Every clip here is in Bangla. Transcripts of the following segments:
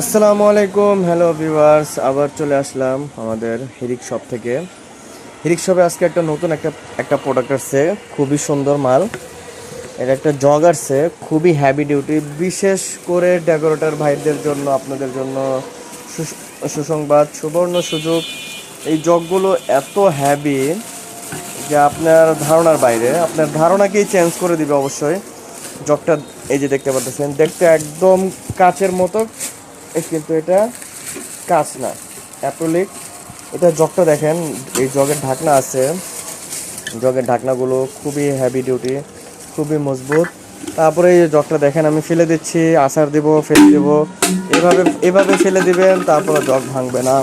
আসসালামু আলাইকুম হ্যালো ভিউয়ার্স আবার চলে আসলাম আমাদের হিরিক শপ থেকে। হিরিক শপে আজকে একটা নতুন একটা একটা প্রোডাক্ট আসছে, খুবই সুন্দর মাল। এটা একটা জগ আসছে, খুবই হ্যাভি ডিউটি বিশেষ করে ডেকোরেটর ভাইদের জন্য, আপনাদের জন্য সুসংবাদ, সুবর্ণ সুযোগ। এই জগগুলো এত হ্যাভি যে আপনার ধারণার বাইরে, আপনার ধারণাকেই চেঞ্জ করে দিবে অবশ্যই। জগটা এই যে দেখতে পাচ্ছেন, দেখতে একদম কাচের মতো কিন্তু এটা কাচ না। অ্যাপ্রোলিক এটা জগটা দেখেন, এই জগের ঢাকনা আছে। জগের ঢাকনাগুলো খুবই হেভি ডিউটি খুবই মজবুত। তারপরে এই জগটা দেখেন, আমি ফেলে দিচ্ছি আচার দিব, ফেলে দিব। এভাবে এভাবে ফেলে দিবেন, তারপরে জগ ভাঙবে না।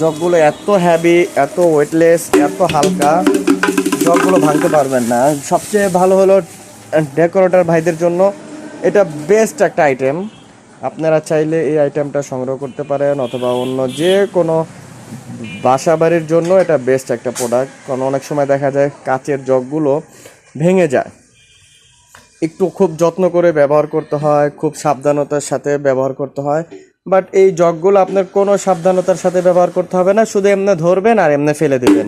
জগগুলো এত হ্যাভি এত ওয়েটলেস এত হালকা, জগগুলো ভাঙতে পারবেন না। সবচেয়ে ভালো হলো ডেকোরেটর ভাইদের জন্য এটা বেস্ট একটা আইটেম আপনারা চাইলে এই আইটেমটা সংগ্রহ করতে পারেন অথবা অন্য যে কোনো বাসা বাড়ির জন্য এটা বেস্ট একটা প্রোডাক্ট কারণ অনেক সময় দেখা যায় কাচের জগগুলো ভেঙে যায়। একটু খুব যত্ন করে ব্যবহার করতে হয়, খুব সাবধানতার সাথে ব্যবহার করতে হয় বাট এই জগগুলো আপনার কোনো সাবধানতার সাথে ব্যবহার করতে হবে না, শুধু এমনি ধরবেন আর এমনি ফেলে দেবেন।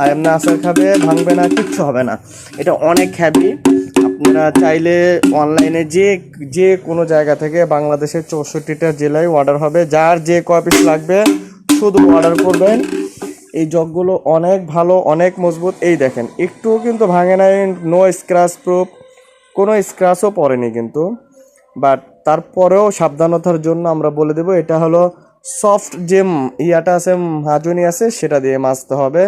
আর এমনি আচার খাবে, ভাঙবে না, কিচ্ছু হবে না। এটা অনেক হ্যাভি আপনারা চাইলে অনলাইনে যে যে কোনো জায়গা থেকে বাংলাদেশের চৌষট্টিটা জেলায় অর্ডার হবে। যার যে কয় পিস লাগবে, শুধু অর্ডার করবেন। এই জগগুলো অনেক ভালো, অনেক মজবুত। এই দেখেন, একটুও কিন্তু ভাঙে নাই নো স্ক্র্যাচ প্রুফ কোনো স্ক্র্যাচও পড়েনি কিন্তু। বাট তারপরেও সাবধানতার জন্য আমরা বলে দেবো, এটা হলো সফট যে ইয়াটা আছে, হাজুনি আছে, সেটা দিয়ে মাজতে হবে।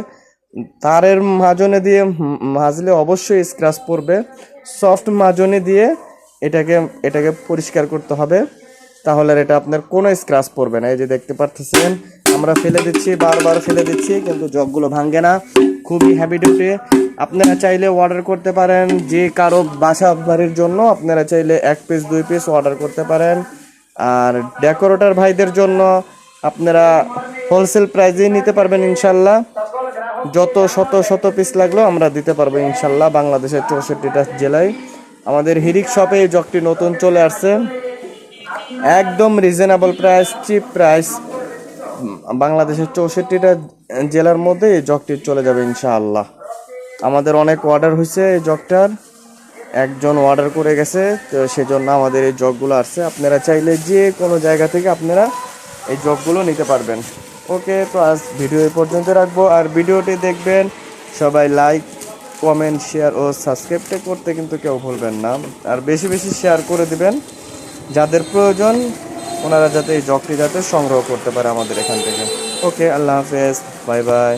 তারের মাজনে দিয়ে মাজলে অবশ্যই স্ক্র্যাচ পড়বে সফট মাজনে দিয়ে এটাকে এটাকে পরিষ্কার করতে হবে। তাহলে এটা আপনার কোনো স্ক্র্যাচ পড়বে না। এই যে দেখতে পাচ্ছেন আমরা ফেলে দিচ্ছি, বারবার ফেলে দিচ্ছি, কিন্তু জগগুলো ভাঙে না। খুবই হ্যাভি ডিউটি আপনারা চাইলে অর্ডার করতে পারেন যে কারও বাসা বাড়ির জন্য। আপনারা চাইলে এক পিস দুই পিস অর্ডার করতে পারেন। আর ডেকোরেটর ভাইদের জন্য আপনারা হোলসেল প্রাইজেই নিতে পারবেন ইনশাল্লাহ। যত শত শত পিস লাগল আমরা দিতে পারব ইনশাল্লাহ বাংলাদেশের চৌষট্টিটা জেলায়। আমাদের হিরিক শপে এই জগটি নতুন চলে আসছে। একদম রিজনেবল প্রাইস চিপ প্রাইস বাংলাদেশের চৌষট্টিটা জেলার মধ্যে এই জগটি চলে যাবে ইনশাআল্লাহ। আমাদের অনেক অর্ডার হয়েছে এই জগটার। একজন অর্ডার করে গেছে, তো সেজন্য আমাদের এই জগগুলো আসছে। আপনারা চাইলে যে কোনো জায়গা থেকে আপনারা এই জগগুলো নিতে পারবেন। ওকে, তো আজ ভিডিও এই পর্যন্ত রাখব। আর ভিডিওটি দেখবেন, সবাই লাইক কমেন্ট শেয়ার ও সাবস্ক্রাইবটা করতে কিন্তু কেউ ভুলবেন না। আর বেশি বেশি শেয়ার করে দিবেন, যাদের প্রয়োজন, ওনারা যাতে এই জগটি যাতে সংগ্রহ করতে পারে আমাদের এখান থেকে। ওকে, আল্লাহ হাফেজ বাই বাই